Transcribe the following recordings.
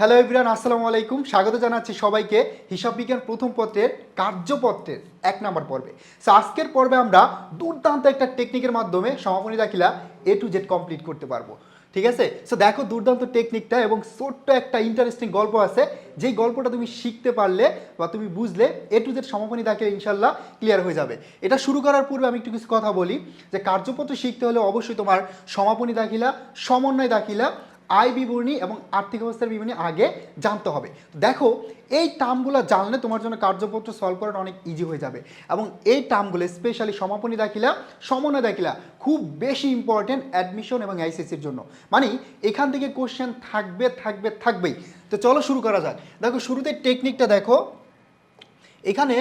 Hello everyone আসসালামু আলাইকুম। স্বাগত জানাচ্ছি সবাইকে হিসাব বিজ্ঞান প্রথম পত্রের কার্যপত্রের এক নম্বর পর্বে। সো আজকের পর্বে আমরা দুর্দান্ত একটা টেকনিকের মাধ্যমে সমাপনী দাখিলা এ টু জেড কমপ্লিট করতে পারব। ঠিক আছে? সো দেখো দুর্দান্ত টেকনিকটা এবং ছোট্ট একটা ইন্টারেস্টিং গল্প আছে। যেই গল্পটা তুমি শিখতে পারলে বা তুমি বুঝলে এ টু জেড সমাপনী দাখিলা ইনশাল্লাহ ক্লিয়ার হয়ে যাবে। এটা শুরু করার পূর্বে আমি একটু কিছু কথা বলি যে কার্যপত্র শিখতে হলে অবশ্যই তোমার সমাপনী দাখিলা, সমন্বয় দাখিলা আয় বিবরণী এবং আর্থিক অবস্থার বিবরণী আগে জানতে হবে। দেখো, এই টার্মগুলো জানলে তোমার জন্য কার্যপত্র সলভ করাটা অনেক ইজি হয়ে যাবে এবং এই টার্মগুলো স্পেশালি সমাপনী দাখিলা, সমন্বয় দাখিলা খুব বেশি ইম্পর্টেন্ট অ্যাডমিশন এবং আইসিসির জন্য। মানে এখান থেকে কোশ্চেন থাকবে থাকবে, থাকবেই। তো চলো শুরু করা যাক। দেখো, শুরুতে টেকনিকটা দেখো। এখানে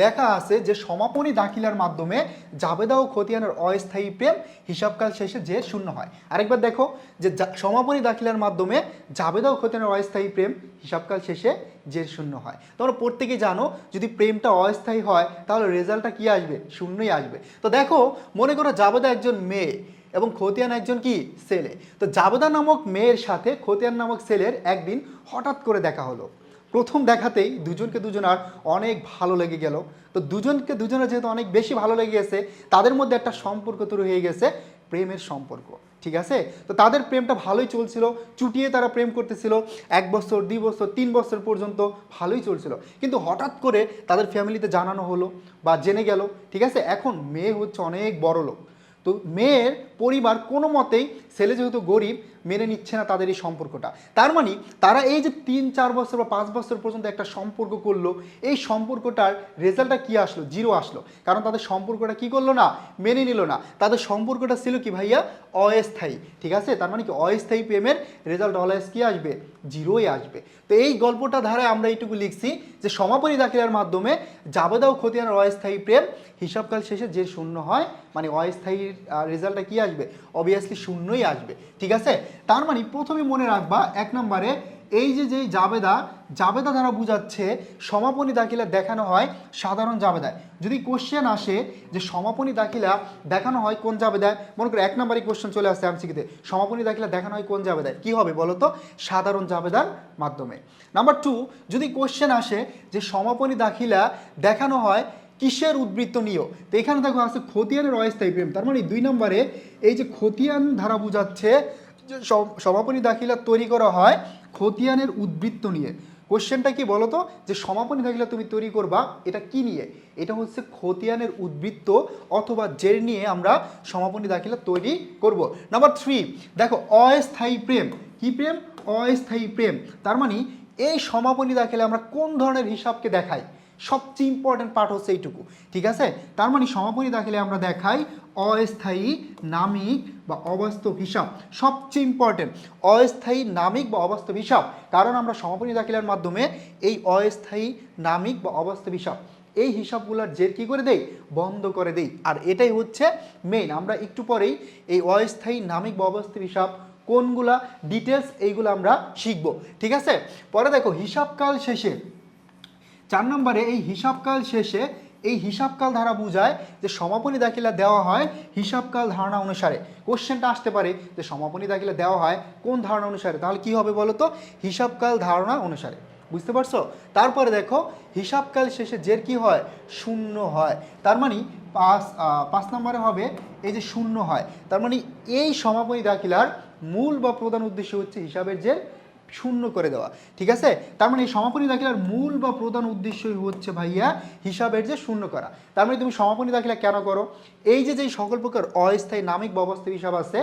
লেখা আছে যে সমাপনী দাখিলার মাধ্যমে জাবেদা ও খতিয়ানের অস্থায়ী প্রেম হিসাবকাল শেষে যে শূন্য হয়। আরেকবার দেখো যে সমাপনী দাখিলার মাধ্যমে জাবেদা ও খতিয়ানের অস্থায়ী প্রেম হিসাবকাল শেষে যে শূন্য হয়। তোমরা প্রত্যেকেই জানো, যদি প্রেমটা অস্থায়ী হয়, তাহলে রেজাল্টটা কি আসবে? শূন্যই আসবে। তো দেখো, মনে করো জাবেদা একজন মেয়ে এবং খতিয়ান একজন কি? ছেলে। তো জাবেদা নামক মেয়ের সাথে খতিয়ান নামক ছেলের একদিন হঠাৎ করে দেখা হলো। প্রথম দেখাতেই দুজনকে দুজনার অনেক ভালো লেগে গেল। তো দুজনকে দুজনের যেহেতু অনেক বেশি ভালো লেগে গেছে তাদের মধ্যে একটা সম্পর্ক তৈরি হয়ে গেছে, প্রেমের সম্পর্ক, ঠিক আছে? তো তাদের প্রেমটা ভালোই চলছিল, চুটিয়ে তারা প্রেম করতেছিল, এক বছর, দুই বছর, তিন বছর পর্যন্ত ভালোই চলছিল। কিন্তু হঠাৎ করে তাদের ফ্যামিলিতে জানানো হলো বা জেনে গেল, ঠিক আছে? এখন মেয়ে হচ্ছে অনেক বড় লোক তো মেয়ের পরিবার কোনো মতেই ছেলে যেহেতু গরিব, মেনে নিচ্ছে না তাদের এই সম্পর্কটা। তার মানে তারা এই যে তিন, চার বছর বা পাঁচ বছর পর্যন্ত একটা সম্পর্ক করল, এই সম্পর্কটার রেজাল্টটা কি আসলো? জিরো আসলো। কারণ তাদের সম্পর্কটা কি করল না? মেনে নিল না। তাদের সম্পর্কটা ছিল কি ভাইয়া? অস্থায়ী। ঠিক আছে? তার মানে কি অস্থায়ী প্রেমের রেজাল্ট অলওয়েজ কি আসবে? জিরোই আসবে। তো এই গল্পটা ধারায় আমরা এইটুকু লিখছি যে সমাপনী দাখিলার মাধ্যমে জাবেদা ও খতিয়ানের অস্থায়ী প্রেম হিসাবকাল শেষে যে শূন্য হয় মানে অস্থায়ী রেজাল্টটা কি আসবে? অবভিয়াসলি শূন্যই আসবে, ঠিক আছে? তার মানে প্রথমে মনে রাখবা, এক নম্বরে এই যে যেই জাবেদা জাবেদা দ্বারা বুঝাচ্ছে সমাপনী দাখিলা দেখানো হয় সাধারণ জাবেদায়। যদি কোশ্চেন আসে যে সমাপনী দাখিলা দেখানো হয় কোন জাবেদায়, মনে করো এক নম্বরই কোশ্চেন চলে আসছে এমসিকিতে সমাপনী দাখিলা দেখানো হয় কোন জাবেদায়? কি হবে বলো তো? সাধারণ জাবেদার মাধ্যমে। নাম্বার টু যদি কোশ্চেন আসে যে সমাপনী দাখিলা দেখানো হয় কিসের উদ্বৃত্ত নিয়েও? তো এখানে দেখো আছে খতিয়ানের অস্থায়ী প্রেম তার মানে দুই নম্বরে এই যে খতিয়ান ধারা বুঝাচ্ছে সমাপনী দাখিলা তৈরি করা হয় খতিয়ানের উদ্বৃত্ত নিয়ে। কোশ্চেনটা কি বলো তো যে সমাপনী দাখিলা তুমি তৈরি করবা, এটা কি নিয়ে? এটা হচ্ছে খতিয়ানের উদ্বৃত্ত অথবা জের নিয়ে আমরা সমাপনী দাখিলা তৈরি করব। নাম্বার থ্রি দেখো অস্থায়ী প্রেম। কি প্রেম? অস্থায়ী প্রেম। তার মানে এই সমাপনী দাখিলা আমরা কোন ধরনের হিসাবকে দেখাই? সবচেয়ে ইম্পর্টেন্ট পার্ট হচ্ছে এইটুকু, ঠিক আছে? তার মানে সমাপনী দাখিলে আমরা দেখাই অস্থায়ী নামিক বা অবাস্তব হিসাব, সবচেয়ে ইম্পর্টেন্ট অস্থায়ী নামিক বা অবাস্তব হিসাব। কারণ আমরা সমাপনী দাখিলার মাধ্যমে এই অস্থায়ী নামিক বা অবাস্তব হিসাব, এই হিসাবগুলোর জের কী করে দেই? বন্ধ করে দেই। আর এটাই হচ্ছে মেইন আমরা একটু পরেই এই অস্থায়ী নামিক বা অবাস্তব হিসাব কোনগুলা ডিটেলস এইগুলো আমরা শিখব, ঠিক আছে? পরে দেখো, হিসাবকাল শেষে চার নম্বরে এই হিসাবকাল শেষে এই হিসাবকাল ধারা বোঝায় যে সমাপনী দাখিলা দেওয়া হয় হিসাবকাল ধারণা অনুসারে। কোশ্চেনটা আসতে পারে যে সমাপনী দাখিলা দেওয়া হয় কোন ধারণা অনুসারে? তাহলে কি হবে বলো তো হিসাবকাল ধারণা অনুসারে। বুঝতে পারছ? তারপরে দেখো, হিসাবকাল শেষে জের কি হয়? শূন্য হয়। তার মানে পাঁচ পাঁচ নম্বরে হবে এই যে শূন্য হয়। তার মানে এই সমাপনী দাখিলার মূল বা প্রধান উদ্দেশ্য হচ্ছে হিসাবের জের শূন্য করে দেওয়া, ঠিক আছে? তার মানে এই সমাপনী দাখিলার মূল বা প্রধান উদ্দেশ্যই হচ্ছে ভাইয়া হিসাবের যে শূন্য করা। তার মানে তুমি সমাপনী দাখিলা কেন করো? এই যে যে সকল প্রকার অস্থায়ী নামিক ব্যবস্থা হিসাব আছে,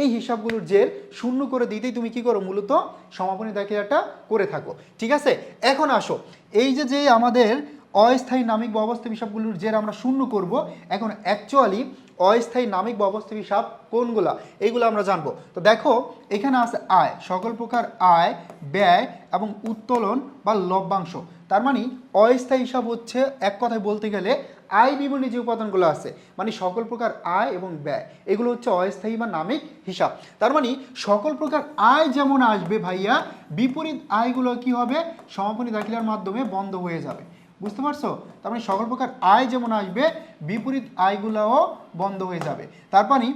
এই হিসাবগুলোর জের শূন্য করে দিতেই তুমি কি করো? মূলত সমাপনী দাখিলাটা করে থাকো, ঠিক আছে? এখন আসো। এই যে যে আমাদের অস্থায়ী নামিক বা অবস্থা হিসাবগুলোর জের আমরা শূন্য করব। এখন অ্যাকচুয়ালি অস্থায়ী নামিক বা অবস্থা হিসাব কোনগুলা? এইগুলো আমরা জানব। তো দেখো, এখানে আছে আয়, সকল প্রকার আয়, ব্যয় এবং উত্তোলন বা লভ্যাংশ। তার মানে অস্থায়ী হিসাব হচ্ছে এক কথায় বলতে গেলে আয় বিবরণী যে উপাদানগুলো আছে মানে সকল প্রকার আয় এবং ব্যয়, এগুলো হচ্ছে অস্থায়ী বা নামিক হিসাব। তার মানে সকল প্রকার আয় যেমন আসবে ভাইয়া, বিপরীত আয়গুলো কি হবে? সমাপনী দাখিলার মাধ্যমে বন্ধ হয়ে যাবে। বুঝতে পারছ? তার মানে সকল প্রকার আয় যেমন আসবে, বিপরীত আয়গুলোও বন্ধ হয়ে যাবে। তার মানে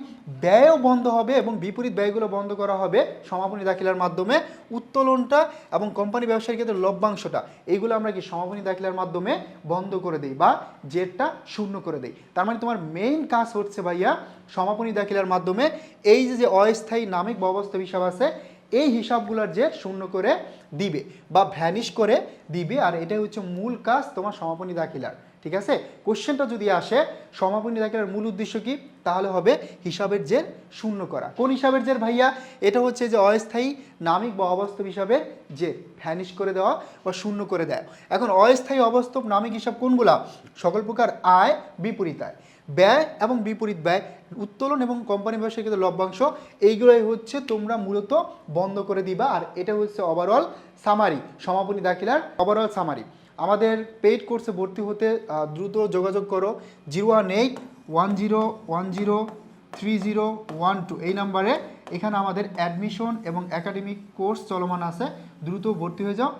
ব্যয়ও বন্ধ হবে এবং বিপরীত ব্যয়গুলো বন্ধ করা হবে সমাপনী দাখিলার মাধ্যমে উত্তোলনটা এবং কোম্পানি ব্যবসার ক্ষেত্রে লভ্যাংশটা। এইগুলো আমরা কি সমাপনী দাখিলার মাধ্যমে বন্ধ করে দিই বা জেটটা শূন্য করে দিই? তার মানে তোমার মেইন কাজ হচ্ছে ভাইয়া সমাপনী দাখিলার মাধ্যমে এই যে অস্থায়ী নামিক ব্যবস্থা হিসাব আছে এই হিসাবগুলোর যে শূন্য করে দিবে বা ভ্যানিশ করে দিবে, আর এটাই হচ্ছে মূল কাজ তোমার সমাপনী দাখিলার। ঠিক আছে? কোশ্চেনটা যদি আসে, সমাপনী দাখিলার মূল উদ্দেশ্য কি? তাহলে হবে হিসাবের জের শূন্য করা। কোন হিসাবের জের ভাইয়া? এটা হচ্ছে যে অস্থায়ী নামিক বা অবাস্তব হিসাবের জের। ভ্যানিশ করে দেওয়া বা শূন্য করে দেয়। এখন অস্থায়ী, অবাস্তব, নামিক হিসাব কোনগুলা? সকল প্রকার আয়, বিপরীত আয়। ব্যয় এবং বিপরীত ব্যয়, উত্তোলন এবং কোম্পানি ব্যবসায় লভ্যাংশ, এইগুলোই হচ্ছে তোমরা মূলত বন্ধ করে দিবা। আর এটা হচ্ছে ওভারঅল সামারি, সমাপনী দাখিলার ওভারঅল সামারি আমাদের পেইড কোর্সে ভর্তি হতে দ্রুত যোগাযোগ করো zero one eight one zero one zero three zero one two এই নাম্বারে এখানে আমাদের অ্যাডমিশন এবং একাডেমিক কোর্স চলমান আছে। দ্রুত ভর্তি হয়ে যাও।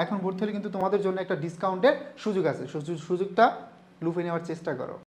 এখন ভর্তি হলে কিন্তু তোমাদের জন্য একটা ডিসকাউন্টের সুযোগ আছে। সুযোগ- সুযোগটা লুফে নেওয়ার চেষ্টা করো।